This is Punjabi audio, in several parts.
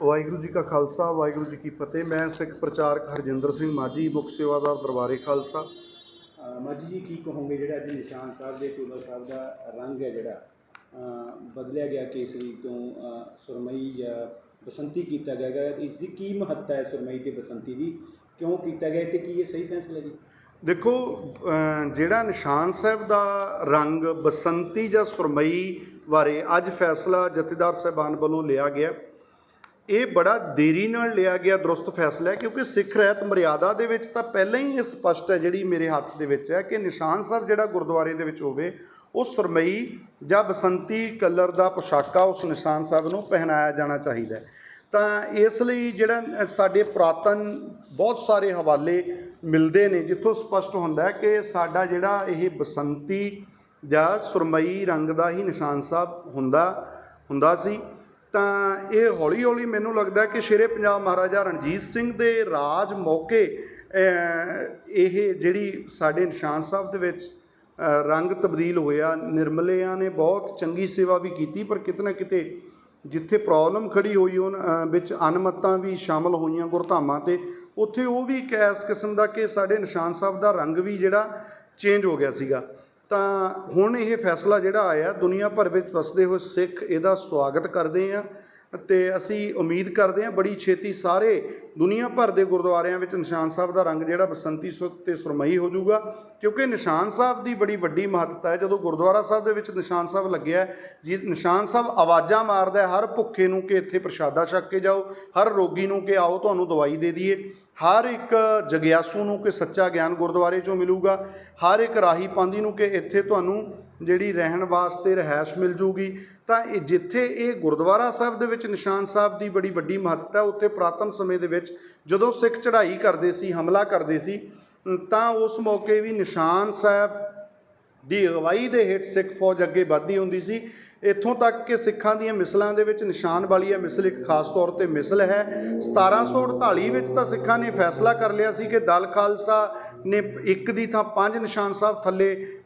ਵਾਹਿਗੁਰੂ ਜੀ ਕਾ ਖਾਲਸਾ ਵਾਹਿਗੁਰੂ ਜੀ ਕੀ ਫਤਿਹ। ਮੈਂ ਸਿੱਖ ਪ੍ਰਚਾਰਕ ਹਰਜਿੰਦਰ ਸਿੰਘ ਮਾਝੀ ਮੁੱਖ ਸੇਵਾਦਾਰ ਦਰਬਾਰੇ ਖਾਲਸਾ। ਮਾਝੀ ਜੀ ਕੀ ਕਹੋਗੇ ਜਿਹੜਾ ਅੱਜ ਨਿਸ਼ਾਨ ਸਾਹਿਬ ਦੇ ਚੋਲਾ ਸਾਹਿਬ ਦਾ ਰੰਗ ਹੈ ਜਿਹੜਾ? ਬਦਲਿਆ ਗਿਆ ਕੇਸਰੀ ਤੋਂ ਸੁਰਮਈ ਜਾਂ ਬਸੰਤੀ ਕੀਤਾ ਗਿਆ ਹੈ ਇਸ ਦੀ ਕੀ ਮਹੱਤਤਾ ਹੈ ਸੁਰਮਈ ਤੇ ਬਸੰਤੀ ਦੀ? ਕਿਉਂ ਕੀਤਾ ਗਿਆ ਤੇ ਕੀ ਇਹ ਸਹੀ ਫੈਸਲਾ ਜੀ? ਦੇਖੋ ਜਿਹੜਾ ਨਿਸ਼ਾਨ ਸਾਹਿਬ ਦਾ ਰੰਗ ਬਸੰਤੀ ਜਾਂ ਸੁਰਮਈ ਬਾਰੇ ਅੱਜ ਫੈਸਲਾ ਜਥੇਦਾਰ ਸਾਹਿਬਾਨ ਵੱਲੋਂ ਲਿਆ ਗਿਆ। ਇਹ ਬੜਾ ਦੇਰੀ ਨਾਲ ਲਿਆ ਗਿਆ ਦਰੁਸਤ ਫੈਸਲਾ ਹੈ, ਕਿਉਂਕਿ ਸਿੱਖ ਰਹਿਤ ਮਰਿਆਦਾ ਦੇ ਵਿੱਚ ਤਾਂ ਪਹਿਲਾਂ ਹੀ ਇਹ ਸਪਸ਼ਟ ਹੈ ਜਿਹੜੀ ਮੇਰੇ ਹੱਥ ਦੇ ਵਿੱਚ ਹੈ ਕਿ ਨਿਸ਼ਾਨ ਸਾਹਿਬ ਜਿਹੜਾ ਗੁਰਦੁਆਰੇ ਦੇ ਵਿੱਚ ਹੋਵੇ, ਉਹ ਸੁਰਮਈ ਜਾਂ ਬਸੰਤੀ ਕਲਰ ਦਾ ਪੋਸ਼ਾਕਾ ਉਸ ਨਿਸ਼ਾਨ ਸਾਹਿਬ ਨੂੰ ਪਹਿਨਾਇਆ ਜਾਣਾ ਚਾਹੀਦਾ ਤਾਂ ਇਸ ਲਈ ਜਿਹੜਾ ਸਾਡੇ ਪੁਰਾਤਨ ਬਹੁਤ ਸਾਰੇ ਹਵਾਲੇ ਮਿਲਦੇ ਨੇ, ਜਿੱਥੋਂ ਸਪਸ਼ਟ ਹੁੰਦਾ ਹੈ ਕਿ ਸਾਡਾ ਜਿਹੜਾ ਇਹ ਬਸੰਤੀ ਜਾਂ ਸੁਰਮਈ ਰੰਗ ਦਾ ਹੀ ਨਿਸ਼ਾਨ ਸਾਹਿਬ ਹੁੰਦਾ ਹੁੰਦਾ ਸੀ। ਤਾਂ ਇਹ ਹੌਲੀ ਹੌਲੀ ਮੈਨੂੰ ਲੱਗਦਾ ਕਿ ਸ਼ੇਰੇ ਪੰਜਾਬ ਮਹਾਰਾਜਾ ਰਣਜੀਤ ਸਿੰਘ ਦੇ ਰਾਜ ਮੌਕੇ ਇਹ ਜਿਹੜੀ ਸਾਡੇ ਨਿਸ਼ਾਨ ਸਾਹਿਬ ਦੇ ਵਿੱਚ ਰੰਗ ਤਬਦੀਲ ਹੋਇਆ। ਨਿਰਮਲਿਆਂ ਨੇ ਬਹੁਤ ਚੰਗੀ ਸੇਵਾ ਵੀ ਕੀਤੀ, ਪਰ ਕਿਤੇ ਨਾ ਕਿਤੇ ਜਿੱਥੇ ਪ੍ਰੋਬਲਮ ਖੜੀ ਹੋਈ ਉਹ ਵਿੱਚ ਅਨਮਤਾਂ ਵੀ ਸ਼ਾਮਲ ਹੋਈਆਂ ਗੁਰਧਾਮਾਂ ਤੇ, ਉੱਥੇ ਉਹ ਵੀ ਇੱਕ ਇਸ ਕਿਸਮ ਦਾ ਕਿ ਸਾਡੇ ਨਿਸ਼ਾਨ ਸਾਹਿਬ ਦਾ ਰੰਗ ਵੀ ਜਿਹੜਾ ਚੇਂਜ ਹੋ ਗਿਆ ਸੀਗਾ। ਤਾਂ ਹੁਣ ਇਹ ਫੈਸਲਾ ਜਿਹੜਾ ਆਇਆ, ਦੁਨੀਆ ਭਰ ਵਿੱਚ ਵਸਦੇ ਹੋਏ ਸਿੱਖ ਇਹਦਾ ਸਵਾਗਤ ਕਰਦੇ ਆ ਤੇ ਅਸੀਂ ਉਮੀਦ ਕਰਦੇ ਹਾਂ ਬੜੀ ਛੇਤੀ ਸਾਰੇ ਦੁਨੀਆ ਭਰ ਦੇ ਗੁਰਦੁਆਰਿਆਂ ਵਿੱਚ ਨਿਸ਼ਾਨ ਸਾਹਿਬ ਦਾ ਰੰਗ ਜਿਹੜਾ ਬਸੰਤੀ ਸੁੱਤ ਤੇ ਸੁਰਮਈ ਹੋ ਜਾਊਗਾ, ਕਿਉਂਕਿ ਨਿਸ਼ਾਨ ਸਾਹਿਬ ਦੀ ਬੜੀ ਵੱਡੀ ਮਹੱਤਤਾ ਹੈ। ਜਦੋਂ ਗੁਰਦੁਆਰਾ ਸਾਹਿਬ ਦੇ ਵਿੱਚ ਨਿਸ਼ਾਨ ਸਾਹਿਬ ਲੱਗਿਆ, ਜੀ ਨਿਸ਼ਾਨ ਸਾਹਿਬ ਆਵਾਜ਼ਾਂ ਮਾਰਦਾ ਹਰ ਭੁੱਖੇ ਨੂੰ ਕਿ ਇੱਥੇ ਪ੍ਰਸ਼ਾਦਾ ਛਕ ਕੇ ਜਾਓ, ਹਰ ਰੋਗੀ ਨੂੰ ਕਿ ਆਓ, ਤੁਹਾਨੂੰ ਦਵਾਈ ਦੇ ਦਈਏ। ਹਰ ਇੱਕ ਜਗਿਆਸੂ ਨੂੰ ਕਿ ਸੱਚਾ ਗਿਆਨ ਗੁਰਦੁਆਰੇ ਚੋਂ ਮਿਲੂਗਾ, ਹਰ ਇੱਕ ਰਾਹੀ ਪਾਂਦੀ ਨੂੰ ਕਿ ਇੱਥੇ ਤੁਹਾਨੂੰ ਜਿਹੜੀ ਰਹਿਣ ਵਾਸਤੇ ਰਹਿائش ਮਿਲ ਜੂਗੀ। ਤਾਂ ਇਹ ਜਿੱਥੇ ਇਹ ਗੁਰਦੁਆਰਾ ਸਾਹਿਬ ਦੇ ਵਿੱਚ ਨਿਸ਼ਾਨ ਸਾਹਿਬ ਦੀ ਬੜੀ ਵੱਡੀ ਮਹੱਤਤਾ ਉੱਥੇ ਪ੍ਰਾਤਨ ਸਮੇਂ ਦੇ ਵਿੱਚ ਜਦੋਂ ਸਿੱਖ ਚੜ੍ਹਾਈ ਕਰਦੇ ਸੀ, ਹਮਲਾ ਕਰਦੇ ਸੀ ਤਾਂ ਉਸ ਮੌਕੇ ਵੀ ਨਿਸ਼ਾਨ ਸਾਹਿਬ ਦੀ ਅਗਵਾਈ ਦੇ ਹੇਠ ਸਿੱਖ ਫੌਜ ਅੱਗੇ ਵੱਧਦੀ ਹੁੰਦੀ ਸੀ। ਇੱਥੋਂ ਤੱਕ ਕਿ ਸਿੱਖਾਂ ਦੀਆਂ ਮਿਸਲਾਂ ਦੇ ਵਿੱਚ ਨਿਸ਼ਾਨ ਵਾਲੀ ਹੈ ਮਿਸਲ ਇੱਕ ਖਾਸ ਤੌਰ ਤੇ ਮਿਸਲ ਹੈ। 1748 ਵਿੱਚ ਤਾਂ ਸਿੱਖਾਂ ਨੇ ਫੈਸਲਾ ਕਰ ਲਿਆ ਸੀ ਕਿ ਦਲ ਖਾਲਸਾ ਨੇ ਇੱਕ ਦੀ ਥਾਂ ਪੰਜ ਨਿਸ਼ਾਨ ਸਾਹਿਬ ਥੱਲੇ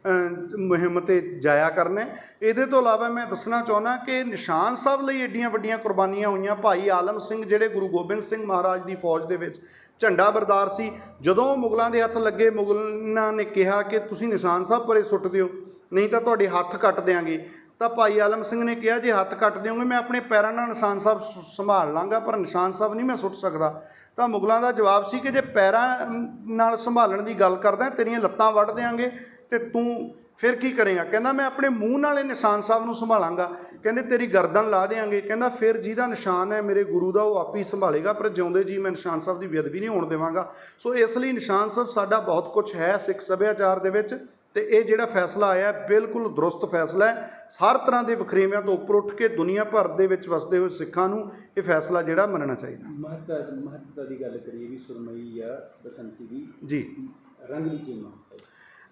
ਮੁਹਿੰਮ ਤੇ ਜਾਇਆ ਕਰਨਾ। ਇਹਦੇ ਤੋਂ ਇਲਾਵਾ ਮੈਂ ਦੱਸਣਾ ਚਾਹੁੰਦਾ ਕਿ ਨਿਸ਼ਾਨ ਸਾਹਿਬ ਲਈ ਏਡੀਆਂ ਵੱਡੀਆਂ ਕੁਰਬਾਨੀਆਂ ਹੋਈਆਂ। ਭਾਈ ਆਲਮ ਸਿੰਘ, ਜਿਹੜੇ ਗੁਰੂ ਗੋਬਿੰਦ ਸਿੰਘ ਮਹਾਰਾਜ ਦੀ ਫੌਜ ਦੇ ਵਿੱਚ ਝੰਡਾ ਬਰਦਾਰ ਸੀ, ਜਦੋਂ ਮੁਗਲਾਂ ਦੇ ਹੱਥ ਲੱਗੇ, ਮੁਗਲਾਂ ਨੇ ਕਿਹਾ ਕਿ ਤੁਸੀਂ ਨਿਸ਼ਾਨ ਸਾਹਿਬ ਪਰੇ ਸੁੱਟ ਦਿਓ, ਨਹੀਂ ਤਾਂ ਤੁਹਾਡੇ ਹੱਥ ਕੱਟ ਦਿਆਂਗੇ। ਤਾਂ ਭਾਈ ਆਲਮ ਸਿੰਘ ਨੇ ਕਿਹਾ, ਜੇ ਹੱਥ ਕੱਟ ਦਿਓਗੇ, ਮੈਂ ਆਪਣੇ ਪੈਰਾਂ ਨਾਲ ਨਿਸ਼ਾਨ ਸਾਹਿਬ ਸ- ਸੰਭਾਲ ਲਾਂਗਾ, ਪਰ ਨਿਸ਼ਾਨ ਸਾਹਿਬ ਨਹੀਂ ਮੈਂ ਸੁੱਟ ਸਕਦਾ। ਤਾਂ ਮੁਗਲਾਂ ਦਾ ਜਵਾਬ ਸੀ ਕਿ ਜੇ ਪੈਰਾਂ ਨਾਲ ਸੰਭਾਲਣ ਦੀ ਗੱਲ ਕਰਦਾ, ਤੇਰੀਆਂ ਲੱਤਾਂ ਵੱਢ ਦਿਆਂਗੇ ਤੇ ਤੂੰ ਫਿਰ ਕੀ ਕਰੇਗਾ? ਕਹਿੰਦਾ, ਮੈਂ ਆਪਣੇ ਮੂੰਹ ਨਾਲ ਇਹ ਨਿਸ਼ਾਨ ਸਾਹਿਬ ਨੂੰ ਸੰਭਾਲਾਂਗਾ। ਕਹਿੰਦੇ, ਤੇਰੀ ਗਰਦਨ ਲਾ ਦੇਾਂਗੇ ਕਹਿੰਦਾ, ਫਿਰ ਜਿਹਦਾ ਨਿਸ਼ਾਨ ਹੈ ਮੇਰੇ ਗੁਰੂ ਦਾ, ਉਹ ਆਪ ਹੀ ਸੰਭਾਲੇਗਾ, ਪਰ ਜਿਉਂਦੇ ਜੀ ਮੈਂ ਨਿਸ਼ਾਨ ਸਾਹਿਬ ਦੀ ਬੇਅਦਬੀ ਨਹੀਂ ਹੋਣ ਦੇਵਾਂਗਾ। ਸੋ ਇਸ ਲਈ ਨਿਸ਼ਾਨ ਸਾਹਿਬ ਸਾਡਾ ਬਹੁਤ ਕੁਝ ਹੈ ਸਿੱਖ ਸੱਭਿਆਚਾਰ ਦੇ ਵਿੱਚ। ਤੇ ਇਹ ਜਿਹੜਾ ਫੈਸਲਾ ਆਇਆ ਹੈ, ਬਿਲਕੁਲ ਦਰੁਸਤ ਫੈਸਲਾ ਹੈ। ਹਰ ਤਰ੍ਹਾਂ ਦੇ ਵਖਰੇਵਿਆਂ ਤੋਂ ਉੱਪਰ ਉੱਠ ਕੇ ਦੁਨੀਆ ਭਰ ਦੇ ਵਿੱਚ ਵਸਦੇ ਹੋਏ ਸਿੱਖਾਂ ਨੂੰ ਇਹ ਫੈਸਲਾ ਜਿਹੜਾ ਮੰਨਣਾ ਚਾਹੀਦਾ। ਮਹੱਤਤਾ ਮਹੱਤਤਾ ਦੀ ਗੱਲ ਕਰੀਏ ਵੀ ਸੁਰਮਈ ਜਾਂ ਬਸੰਤੀ ਦੀ। ਜੀ। ਰੰਗ ਦੀ ਕੀ ਮਹੱਤਤਾ?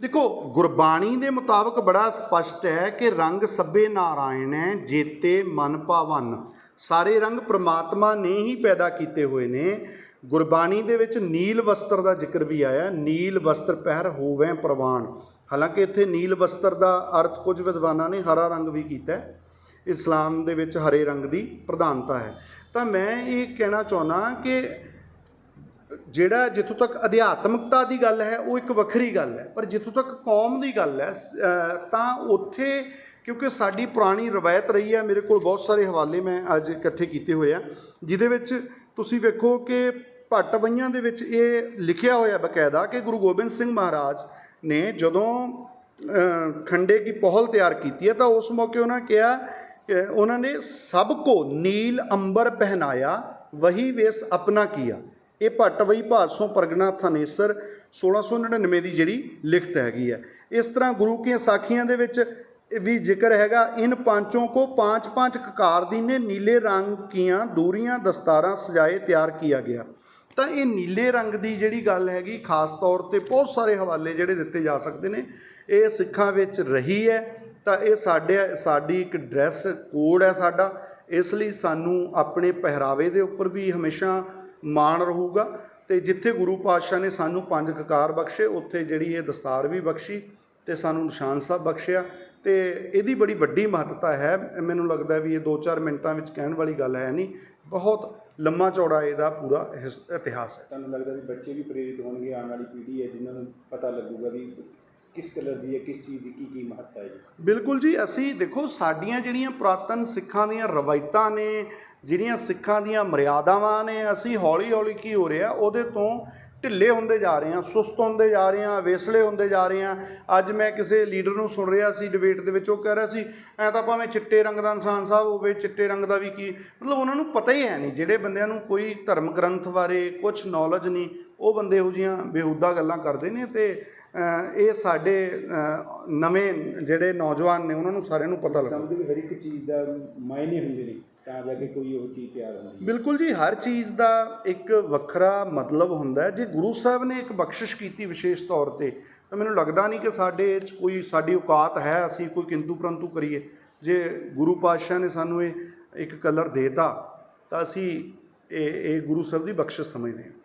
ਦੇਖੋ ਗੁਰਬਾਣੀ ਦੇ ਮੁਤਾਬਕ ਬੜਾ ਸਪਸ਼ਟ ਹੈ ਕਿ ਰੰਗ ਸਭੇ ਨਾਰਾਇਣ ਹੈ ਜੇਤੇ ਮਨ ਭਾਵਨ। ਸਾਰੇ ਰੰਗ ਪ੍ਰਮਾਤਮਾ ਨੇ ਹੀ ਪੈਦਾ ਕੀਤੇ ਹੋਏ ਨੇ। ਗੁਰਬਾਣੀ ਦੇ ਵਿੱਚ ਨੀਲ ਵਸਤਰ ਦਾ ਜ਼ਿਕਰ ਵੀ ਆਇਆ। ਨੀਲ ਵਸਤਰ ਪਹਿਰ ਹੋਵੇ ਪ੍ਰਵਾਨ। ਹਾਲਾਂਕਿ ਇੱਥੇ ਨੀਲ ਵਸਤਰ ਦਾ ਅਰਥ ਕੁਝ ਵਿਦਵਾਨਾਂ ਨੇ ਹਰਾ ਰੰਗ ਵੀ ਕੀਤਾ ਹੈ, ਇਸਲਾਮ ਦੇ ਵਿੱਚ ਹਰੇ ਰੰਗ ਦੀ ਪ੍ਰਧਾਨਤਾ ਹੈ। ਤਾਂ ਮੈਂ ਇਹ ਕਹਿਣਾ ਚਾਹੁੰਦਾ ਕਿ ਜਿਹੜਾ ਜਿੱਥੋਂ ਤੱਕ ਅਧਿਆਤਮਕਤਾ ਦੀ ਗੱਲ ਹੈ, ਉਹ ਇੱਕ ਵੱਖਰੀ ਗੱਲ ਹੈ। ਪਰ ਜਿੱਥੋਂ ਤੱਕ ਕੌਮ ਦੀ ਗੱਲ ਹੈ ਤਾਂ ਉੱਥੇ ਕਿਉਂਕਿ ਸਾਡੀ ਪੁਰਾਣੀ ਰਵਾਇਤ ਰਹੀ ਹੈ, ਮੇਰੇ ਕੋਲ ਬਹੁਤ ਸਾਰੇ ਹਵਾਲੇ ਮੈਂ ਅੱਜ ਇਕੱਠੇ ਕੀਤੇ ਹੋਏ ਆ, ਜਿਹਦੇ ਵਿੱਚ ਤੁਸੀਂ ਵੇਖੋ ਕਿ ਭੱਟਵਈਆਂ ਦੇ ਵਿੱਚ ਇਹ ਲਿਖਿਆ ਹੋਇਆ ਬਕਾਇਦਾ ਕਿ ਗੁਰੂ ਗੋਬਿੰਦ ਸਿੰਘ ਮਹਾਰਾਜ ਨੇ ਜਦੋਂ ਖੰਡੇ ਕੀ ਪਹਲ ਤਿਆਰ ਕੀਤੀ ਹੈ ਤਾਂ ਉਸ ਮੌਕੇ ਉਹਨਾਂ ਕਿਹਾ ਉਹਨਾਂ ਨੇ ਸਭ ਕੋ ਨੀਲ ਅੰਬਰ ਪਹਿਨਾਇਆ, ਵਹੀ ਵੇਸ ਆਪਣਾ ਕੀਆ। ਇਹ ਭੱਟਵਈ ਭਾਸੋਂ ਪ੍ਰਗਨਾ ਥਾਨੇਸਰ 1699 ਦੀ ਜਿਹੜੀ ਲਿਖਤ ਹੈਗੀ ਹੈ। ਇਸ ਤਰ੍ਹਾਂ ਗੁਰੂ ਕੀਆਂ ਸਾਖੀਆਂ ਦੇ ਵਿੱਚ ਵੀ ਜ਼ਿਕਰ ਹੈਗਾ, ਇਨ ਪਾਂਚੋਂ ਕੋ ਪਾਂਚ ਪਾਂਚ ਕਕਾਰ ਦੀਨੇ ਨੀਲੇ ਰੰਗ ਕੀਆਂ ਦੂਰੀਆਂ ਦਸਤਾਰਾਂ ਸਜਾਏ ਤਿਆਰ ਕੀਆ ਗਿਆ। ਤਾਂ ਇਹ ਨੀਲੇ ਰੰਗ ਦੀ ਜਿਹੜੀ ਗੱਲ ਹੈਗੀ, ਖਾਸ ਤੌਰ ਤੇ ਬਹੁਤ ਸਾਰੇ ਹਵਾਲੇ ਜਿਹੜੇ ਦਿੱਤੇ ਜਾ ਸਕਦੇ ਨੇ, ਇਹ ਸਿੱਖਾਂ ਵਿੱਚ ਰਹੀ ਹੈ, ਤਾਂ ਇਹ ਸਾਡੇ, ਸਾਡੀ ਇੱਕ ਡਰੈਸ ਕੋਡ ਹੈ ਸਾਡਾ, ਇਸ ਲਈ ਸਾਨੂੰ ਆਪਣੇ ਪਹਿਰਾਵੇ ਦੇ ਉੱਪਰ ਵੀ ਹਮੇਸ਼ਾ ਮਾਣ ਰਹੂਗਾ, ਤੇ ਜਿੱਥੇ ਗੁਰੂ ਪਾਤਸ਼ਾਹ ਨੇ ਸਾਨੂੰ ਪੰਜ ਕਕਾਰ ਬਖਸ਼ੇ, ਉੱਥੇ ਜਿਹੜੀ ਇਹ ਦਸਤਾਰ ਵੀ ਬਖਸ਼ੀ, ਤੇ ਸਾਨੂੰ ਨਿਸ਼ਾਨ ਸਾਹਿਬ ਬਖਸ਼ਿਆ ਤੇ ਇਹਦੀ ਬੜੀ ਵੱਡੀ ਮਹੱਤਤਾ ਹੈ। ਮੈਨੂੰ ਲੱਗਦਾ ਵੀ ਇਹ 2-4 ਮਿੰਟਾਂ ਵਿੱਚ ਕਹਿਣ ਵਾਲੀ ਗੱਲ ਹੈ ਨਹੀਂ। ਬਹੁਤ ਲੰਮਾ ਚੌੜਾ ਇਹਦਾ ਪੂਰਾ ਹਿਸ- ਇਤਿਹਾਸ ਹੈ। ਤੁਹਾਨੂੰ ਲੱਗਦਾ ਵੀ ਬੱਚੇ ਵੀ ਪ੍ਰੇਰਿਤ ਹੋਣਗੇ ਆਉਣ ਵਾਲੀ ਪੀੜ੍ਹੀ ਹੈ ਜਿਨ੍ਹਾਂ ਨੂੰ ਪਤਾ ਲੱਗੂਗਾ ਵੀ ਕਿਸ ਕਲਰ ਦੀ ਹੈ ਕਿਸ ਚੀਜ਼ ਦੀ ਕੀ ਕੀ ਮਹੱਤਤਾ ਹੈ ਜੀ? ਬਿਲਕੁਲ ਜੀ ਅਸੀਂ ਦੇਖੋ ਸਾਡੀਆਂ ਜਿਹੜੀਆਂ ਪੁਰਾਤਨ ਸਿੱਖਾਂ ਦੀਆਂ ਰਵਾਇਤਾਂ ਨੇ ਜਿਹੜੀਆਂ ਸਿੱਖਾਂ ਦੀਆਂ ਮਰਿਆਦਾਵਾਂ ਨੇ ਅਸੀਂ ਹੌਲੀ ਹੌਲੀ ਕੀ ਹੋ ਰਿਹਾ ਉਹਦੇ ਤੋਂ ਢਿੱਲੇ ਹੁੰਦੇ ਜਾ ਰਹੇ ਹਾਂ, ਸੁਸਤ ਹੁੰਦੇ ਜਾ ਰਹੇ ਹਾਂ, ਵੇਸਲੇ ਹੁੰਦੇ ਜਾ ਰਹੇ ਹਾਂ। ਅੱਜ ਮੈਂ ਕਿਸੇ ਲੀਡਰ ਨੂੰ ਸੁਣ ਰਿਹਾ ਸੀ ਡਿਬੇਟ ਦੇ ਵਿੱਚ ਉਹ ਕਹਿ ਰਿਹਾ ਸੀ, ਐ ਤਾਂ ਭਾਵੇਂ ਚਿੱਟੇ ਰੰਗ ਦਾ ਇਨਸਾਨ ਸਾਹਿਬ ਹੋਵੇ, ਚਿੱਟੇ ਰੰਗ ਦਾ ਵੀ ਕੀ? ਮਤਲਬ ਉਹਨਾਂ ਨੂੰ ਪਤਾ ਹੀ ਹੈ ਨਹੀਂ, ਜਿਹੜੇ ਬੰਦਿਆਂ ਨੂੰ ਕੋਈ ਧਰਮ ਗ੍ਰੰਥ ਬਾਰੇ ਕੁਝ ਨੌਲੇਜ ਨਹੀਂ, ਉਹ ਬੰਦੇ ਇਹੋ ਜਿਹੀਆਂ ਬੇਹੂਦਾ ਗੱਲਾਂ ਕਰਦੇ ਨੇ ਤੇ ਇਹ ਸਾਡੇ ਨਵੇਂ ਜਿਹੜੇ ਨੌਜਵਾਨ ਨੇ, ਉਹਨਾਂ ਨੂੰ ਸਾਰਿਆਂ ਨੂੰ ਪਤਾ ਲੱਗਦਾ ਸਮਝਦੇ ਵੀ ਹਰ ਇੱਕ ਚੀਜ਼ ਦਾ ਮਾਇਨੇ ਹੁੰਦੇ ਨੇ। ਤਾਂ ਜਾ ਕੇ ਕੋਈ ਉਹ ਚੀਜ਼ ਤਿਆਰ ਹੁੰਦੀ ਹੈ। ਬਿਲਕੁਲ ਜੀ, ਹਰ ਚੀਜ਼ ਦਾ ਇੱਕ ਵੱਖਰਾ ਮਤਲਬ ਹੁੰਦਾ ਹੈ। ਜੇ ਗੁਰੂ ਸਾਹਿਬ ਨੇ ਇੱਕ ਬਖਸ਼ਿਸ਼ ਕੀਤੀ ਵਿਸ਼ੇਸ਼ ਤੌਰ ਤੇ, ਤਾਂ ਮੈਨੂੰ ਲੱਗਦਾ ਨਹੀਂ ਕਿ ਸਾਡੇ 'ਚ ਕੋਈ ਸਾਡੀ ਔਕਾਤ ਹੈ, ਅਸੀਂ ਕੋਈ ਕਿੰਤੂ ਪਰੰਤੂ ਕਰੀਏ। ਜੇ ਗੁਰੂ ਪਾਤਸ਼ਾਹ ਨੇ ਸਾਨੂੰ ਇਹ ਇੱਕ ਕਲਰ ਦੇਤਾ, ਤਾਂ ਅਸੀਂ ਇਹ ਇਹ ਗੁਰੂ ਸਾਹਿਬ ਦੀ ਬਖਸ਼ਿਸ਼ ਸਮਝਦੇ ਹਾਂ।